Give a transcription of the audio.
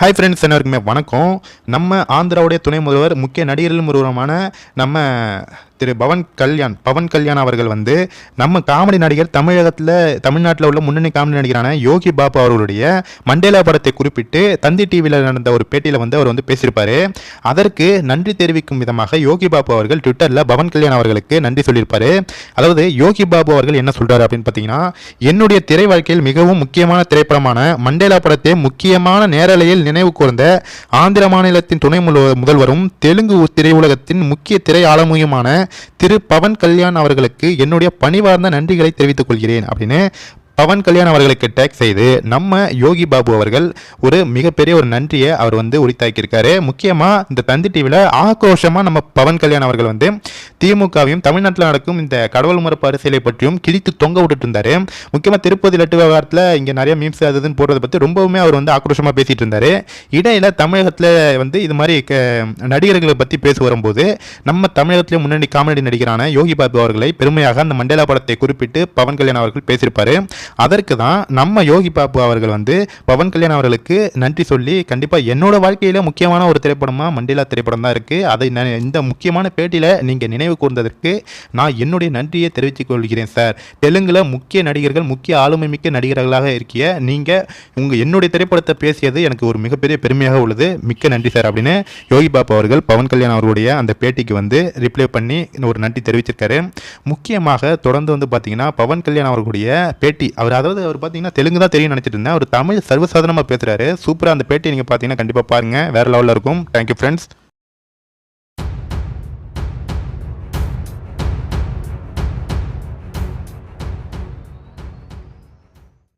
Hi friends எல்லாருக்குமே வணக்கம். நம்ம ஆந்திராவுடைய துணை முதல்வர் முக்கிய நடிகர்களும் ஒருவரமான நம்ம திரு பவன் கல்யாண் பவன் கல்யாண் அவர்கள் வந்து நம்ம காமெடி நடிகர் தமிழகத்தில் தமிழ்நாட்டில் உள்ள முன்னணி காமெடி நடிகரான யோகி பாபு அவர்களுடைய மண்டேலா படத்தை குறிப்பிட்டு தந்தி டிவியில் நடந்த ஒரு பேட்டியில் வந்து அவர் வந்து பேசியிருப்பார். அதற்கு நன்றி தெரிவிக்கும் விதமாக யோகி பாபு அவர்கள் ட்விட்டரில் பவன் கல்யாண் அவர்களுக்கு நன்றி சொல்லியிருப்பார். அதாவது யோகி பாபு அவர்கள் என்ன சொல்கிறார் அப்படின்னு பார்த்தீங்கன்னா என்னுடைய திரை வாழ்க்கையில் மிகவும் முக்கியமான திரைப்படமான மண்டேலா படத்தை முக்கியமான நேரலையில் நினைவு கூர்ந்த ஆந்திர மாநிலத்தின் துணை முதல்வரும் தெலுங்கு திரையுலகத்தின் முக்கிய திரை ஆளுமையுமான திரு பவன் கல்யாண் அவர்களுக்கு என்னுடைய பணிவார்ந்த நன்றிகளை தெரிவித்துக் கொள்கிறேன் அப்படின்னு பவன் கல்யாண் அவர்களுக்கு டேக் செய்து நம்ம யோகி பாபு அவர்கள் ஒரு மிகப்பெரிய ஒரு நன்றியை அவர் வந்து உரித்தாக்கியிருக்காரு. முக்கியமாக இந்த தந்தி டிவியில் ஆக்ரோஷமாக நம்ம பவன் கல்யாண் அவர்கள் வந்து திமுகவையும் தமிழ்நாட்டில் நடக்கும் இந்த கடவுள் மறுப்பு அரசியலை பற்றியும் கிழித்து தொங்க விட்டுட்டு இருந்தார் முக்கியமாக திருப்பதி லட்டு விவகாரத்தில் இங்கே நிறைய மீம்ஸ் அதுன்னு போடுறதை பற்றி ரொம்பவுமே அவர் வந்து ஆக்ரோஷமாக பேசிகிட்டு இருந்தாரு இடையில தமிழகத்தில் வந்து இது மாதிரி க- நடிகர்களை பற்றி பேச வரும்போது நம்ம தமிழகத்திலே முன்னணி காமெடி நடிகரான யோகி பாபு அவர்களை பெருமையாக அந்த மண்டேலா படத்தை குறிப்பிட்டு பவன் கல்யாண் அவர்கள் பேசியிருப்பாரு. அதற்கு தான் நம்ம யோகி பாபு அவர்கள் வந்து பவன் கல்யாண் அவர்களுக்கு நன்றி சொல்லி கண்டிப்பாக என்னோட வாழ்க்கையில் முக்கியமான ஒரு திரைப்படமாக மண்டேலா திரைப்படம் தான் இருக்குது அதை நான் இந்த முக்கியமான பேட்டியில் நீங்கள் நினைவு கூர்ந்ததற்கு நான் என்னுடைய நன்றியை தெரிவித்துக் கொள்கிறேன் சார். தெலுங்கில் முக்கிய நடிகர்கள் முக்கிய ஆளுமை மிக்க நடிகர்களாக இருக்கிய நீங்கள் உங்கள் என்னுடைய திரைப்படத்தை பேசியது எனக்கு ஒரு மிகப்பெரிய பெருமையாக உள்ளது. மிக்க நன்றி சார் அப்படின்னு யோகி பாபு அவர்கள் பவன் கல்யாண் அவர்களுடைய அந்த பேட்டிக்கு வந்து ரிப்ளை பண்ணி ஒரு நன்றி தெரிவிச்சிருக்காரு. முக்கியமாக தொடர்ந்து வந்து பார்த்தீங்கன்னா பவன் கல்யாண் அவர்களுடைய பேட்டி அவர் அதாவது அவர் பார்த்தீங்கன்னா தெலுங்கு தான் தெரியும் நினச்சிட்டு இருந்தேன். அவர் தமிழ் சர்வசாதாரணமாக பேசுகிறாரு சூப்பராக அந்த பேட்டி நீங்கள் பார்த்தீங்கன்னா கண்டிப்பாக பாருங்கள் வேறு லெவலில் இருக்கும். Thank you friends